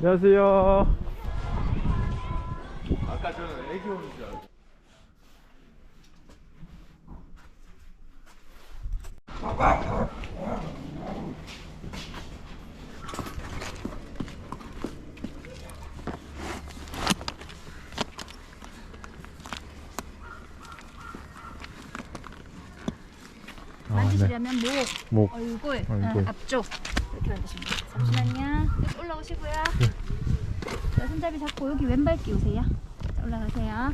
안녕하세요. 아까 저는 애기 오는 줄 알고. 아, 만지시려면 목, 목. 얼굴, 얼굴. 어, 앞쪽 돼요. 잠시만요. 여기 올라오시고요. 자, 손잡이 잡고 여기 왼발 끼우세요. 자, 올라가세요.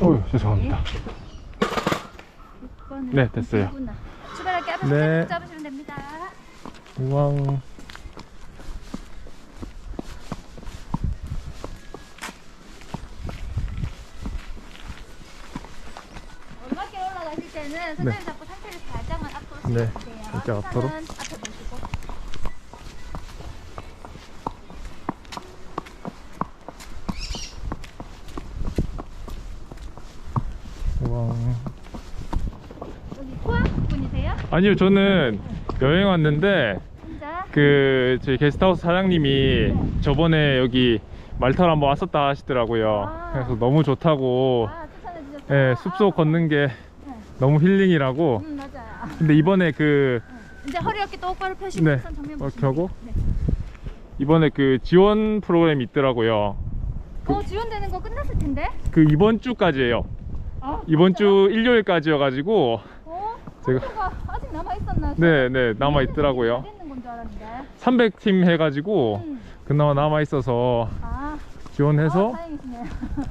어휴, 죄송합니다. 6번은 네, 됐어요. 출발할게 앞에서 네. 네. 잡으시면 됩니다. 우왕. 오르막길 올라가실 때는 손잡이 잡고 상체를 살짝만 앞으로 네, 숙여주세요. 살짝 앞으로. 시선은 앞에 보시고. 우왕. 여기 포항 분이세요? 아니요, 저는 여행 왔는데, 혼자? 그, 저희 게스트하우스 사장님이 저번에 여기 말타로 한번 왔었다 하시더라고요. 아. 그래서 너무 좋다고, 아, 추천해 주셨어요? 예, 숲속 걷는 게 네. 너무 힐링이라고. 음, 맞아요. 근데 이번에 그, 이제 허리 어깨 똑바로 펴시고 네. 손 정면 어, 보시면 켜고? 네. 이번에 그 지원 프로그램이 있더라고요. 어 지원되는 거 끝났을 텐데? 그 이번 주까지예요. 아, 이번? 주 일요일까지여 가지고, 어? 제가- 제가 아직 남아 있었나? 네, 네, 남아 있더라고요. 됐는 건 줄 알았는데. 300팀 해가지고, 음. 그나마 남아 있어서 아, 지원해서, 어, 다행이시네요.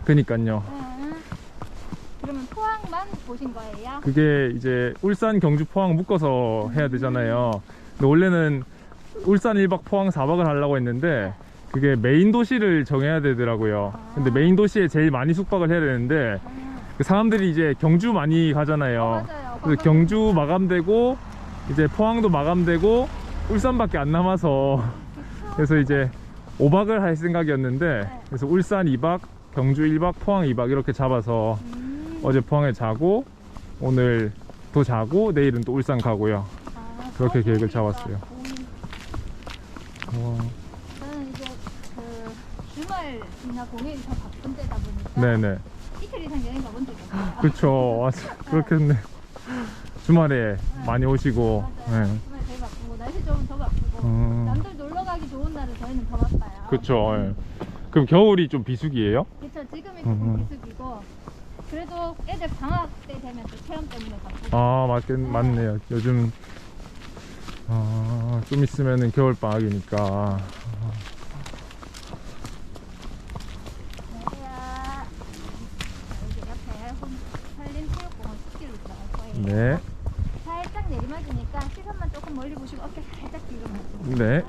그니까요. 네. 그러면 포항만 보신 거예요? 그게 이제 울산, 경주, 포항 묶어서 해야 되잖아요. 근데 원래는 울산 1박, 포항 4박을 하려고 했는데, 그게 메인 도시를 정해야 되더라고요. 근데 메인 도시에 제일 많이 숙박을 해야 되는데, 아, 그 사람들이 이제 경주 많이 가잖아요. 맞아요. 그래서 경주 마감되고 이제 포항도 마감되고 울산밖에 안 남아서? 그래서 이제 5박을 할 생각이었는데 네. 그래서 울산 2박, 경주 1박, 포항 2박 이렇게 잡아서 음. 어제 포항에 자고 오늘 또 자고 내일은 또 울산 가고요. 아, 그렇게 어, 계획을. 잡았어요. 음, 어, 저는 이제 그 주말이나 공휴일 더 바쁜 때다 보니까 네네. 이틀 이상 여행 가본 적이 없어요. 그쵸. 맞아. 그렇겠네. 주말에 많이 오시고. 맞아요. 네. 주말 제일 바쁘고 날씨 좋으면 더 바쁘고 음. 남들 놀러 가기 좋은 날은 저희는 더 바빠요. 그쵸. 예. 그럼 겨울이 좀 비수기예요? 그쵸. 지금이 음, 음. 조금 비수기고 그래도 애들 방학 때 되면 또 체험 때문에 바쁘고 아 맞겠 맞네요. 요즘 아, 좀 있으면은 겨울 방학이니까. 저희야 여기 옆에 홈- 산림체육공원 숲길로 들어갈 거예요. 네. 살짝 내리막이니까 시선만 조금 멀리 보시고 어깨 살짝 뒤로 맞추고 네.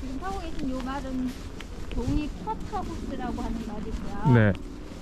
지금 타고 계신 요 말은 종이 쿼터호스라고 하는 말이고요. 네.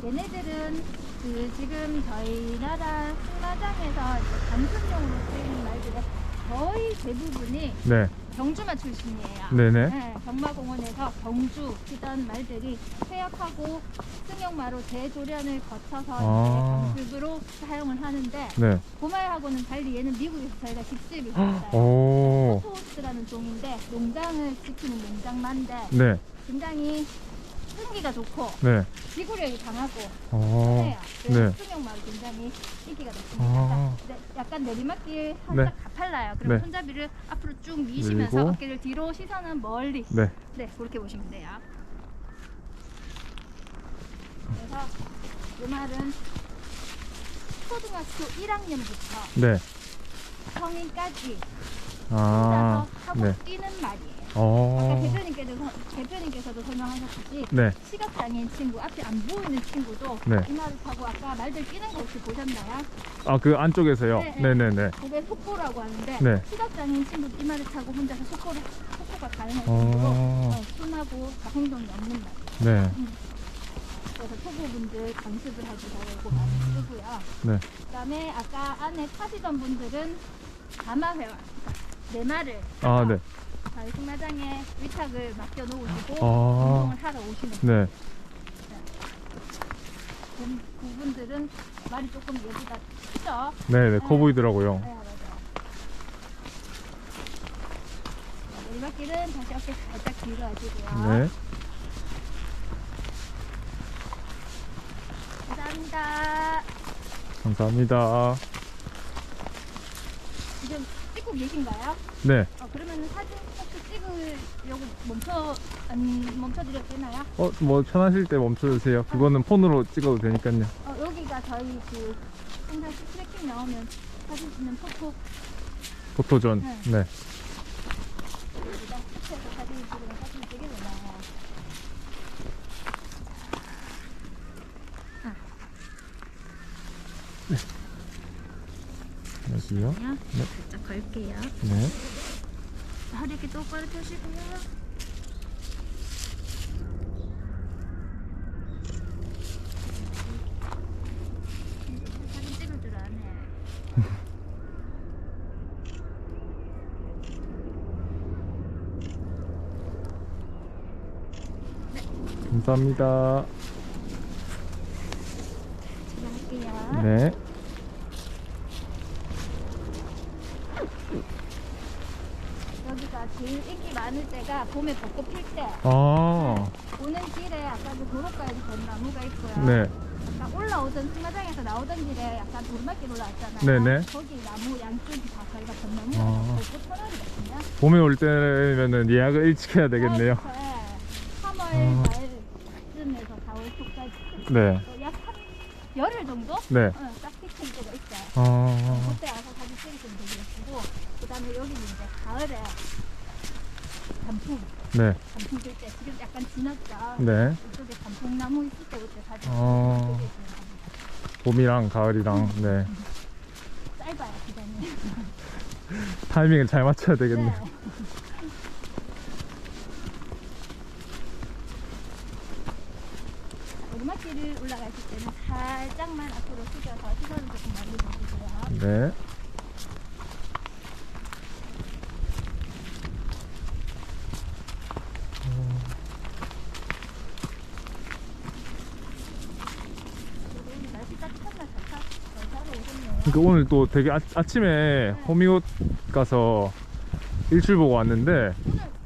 얘네들은 그 지금 저희 나라 승마장에서 이제 단순용으로 쓰이는 말들의 거의 대부분이 네. 경주마 출신이에요. 네네. 네, 경마공원에서 경주 뛰던 말들이 퇴역하고 승용마로 재조련을 거쳐서 아. 이제 강습으로 사용을 하는데 네. 그 말하고는 달리 얘는 미국에서 저희가 직습을 했어요. 오. 토스라는 종인데 농장을 지키는 농장마인데 네. 굉장히 승기가 좋고 네. 지구력이 강하고 어. 해요. 그래서 네. 승용마로 굉장히 인기가 높습니다. 아. 네, 약간 내리막길 네. 살짝 가팔라요. 그럼 네. 손잡이를 앞으로 쭉 미시면서 밀고. 어깨를 뒤로 시선은 멀리. 네. 네, 그렇게 보시면 돼요. 그래서 이 말은 초등학교 1학년부터 네. 성인까지 아. 혼자서 하고 네. 뛰는 말이에요. 아까 어. 대표님께서, 대표님께서도 설명하셨듯이 네. 시각장애인 친구, 앞에 안 보이는 친구도 네. 이 말을 타고 아까 말들 뛰는 거 혹시 보셨나요? 아 그 안쪽에서요. 네, 네, 네. 네, 네. 그게 속보라고 하는데 네. 시각장애인 친구도 이 말을 타고 혼자서 속보를, 속보가 가능할 정도로 어. 어, 순하고 행동이 없는 말. 네. 그래서 초보분들 강습을 하기 잘하고 많이 쓰고요. 네. 그 다음에 아까 안에 타시던 분들은 가마회화, 그러니까 내 말을 아, 네. 다육마장에 위탁을 맡겨 놓으시고 아. 운동을 하러 오시는 네. 그, 그분들은 말이 조금 얘기가 크죠? 네, 네, 커 네. 보이더라고요. 네, 맞아요. 머리맡길은 다시 어깨 살짝 뒤로 하시고요. 네. 감사합니다. 감사합니다. 찍고 계신가요? 네. 어, 그러면 사진 혹시 찍으려고 멈춰 안 멈춰 드려도 되나요? 어, 뭐 편하실 때 멈춰주세요. 그거는 폰으로 찍어도 되니까요. 어, 여기가 저희 그 항상 트래킹 나오면 사진 찍는 포토 포토존. 네. 여기다 스크에서 사진 찍으면 사진 되게 많아요. 안녕 그냥 네. 살짝 걸게요. 네. 자, 허리 이렇게 똑바로 펴시고요. 감사합니다. 제가 할게요. 네. 여기가 제일 인기 많을 때가 봄에 벚꽃 필 때. 아, 오는 길에 아까 그 도로가에도 벚나무가 있고요. 네. 아까 올라오던 승마장에서 나오던 길에 약간 도로막길 올라왔잖아요. 네네. 거기 나무 양쪽이 다 저희가 벚나무 아. 벚꽃 터널이거든요. 봄에 올 때면은 예약을 일찍 해야 되겠네요. 어, 네. 3월 아. 말쯤에서 4월 초까지 네. 약한 열흘 정도? 네. 어, 딱 피크일 때가 있어요. 아, 그때 와서 사진 찍으시면 되겠고 그 다음에 여기는 이제 가을에 단풍 네. 단풍 필때 지금 약간 지났죠? 네. 이쪽에 단풍나무 있을 때 그때 사진 어. 봄이랑 가을이랑, 네. 짧아요 기간이 타이밍을 잘 맞춰야 되겠네요. 네. 오르막길을 올라가실 때는 살짝만 앞으로 숙여서 시선을 조금 많이 보시고요. 네. 오늘 날씨 따뜻한 날 잘 타- 잘 타고 오셨네요. 그러니까 오늘 또 되게 아, 아침에 호미곶 가서 일출 보고 왔는데 오늘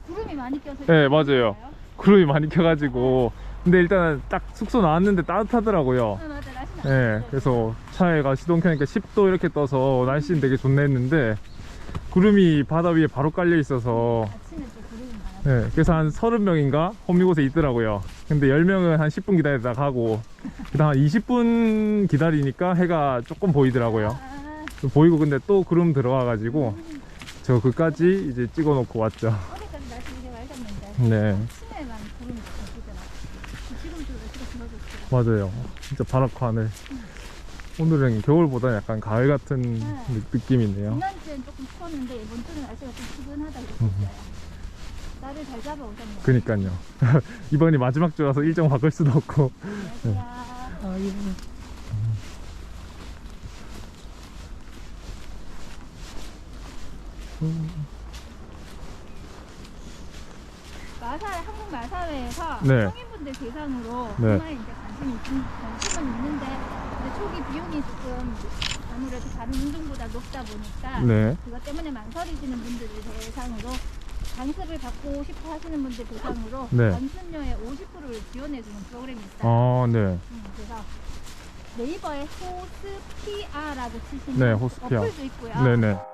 구름이 많이 껴서 네, 맞아요. 구름이 많이 켜가지고 근데 일단 딱 숙소 나왔는데 따뜻하더라고요. 네, 맞아 날씨 네. 그래서 차에가 시동 켜니까 10도 이렇게 떠서 날씨는 되게 좋네 했는데 구름이 바다 위에 바로 깔려 있어서 아침에 네, 그래서 한 30명인가 호미곶에 있더라고요. 근데 10명은 한 10분 기다리다 가고 그다음 한 20분 기다리니까 해가 조금 보이더라고요. 아, 보이고 근데 또 구름 들어와 가지고 저 그까지 이제 찍어 놓고 왔죠. 날씨 되게 맑았는데 네. 맞아요. 진짜 바라코 하늘. 오늘은 겨울보다 약간 가을 같은 느- 느낌이네요. 지난주엔 조금 추웠는데 이번 주는 날씨가 좀 푸근하다고 그랬어요. 날을 잘 잡아 오셨네요. 그니까요. 이번이 마지막 주라서 일정 바꿀 수도 없고. 안녕하세요. 마사회 한국 마사회에서 네. 성인분들 대상으로 네. 정말 이제 관심이 있- 관심은 있는데 근데 초기 비용이 조금 아무래도 다른 운동보다 높다 보니까 네. 그것 때문에 망설이시는 분들을 대상으로 강습을 받고 싶어 하시는 분들 대상으로 네. 연습료의 50%를 지원해주는 프로그램이 있어요. 아, 네. 음, 그래서 네이버에 호스피아라고 치시면 네, 호스피아. 어플도 있고요. 네네.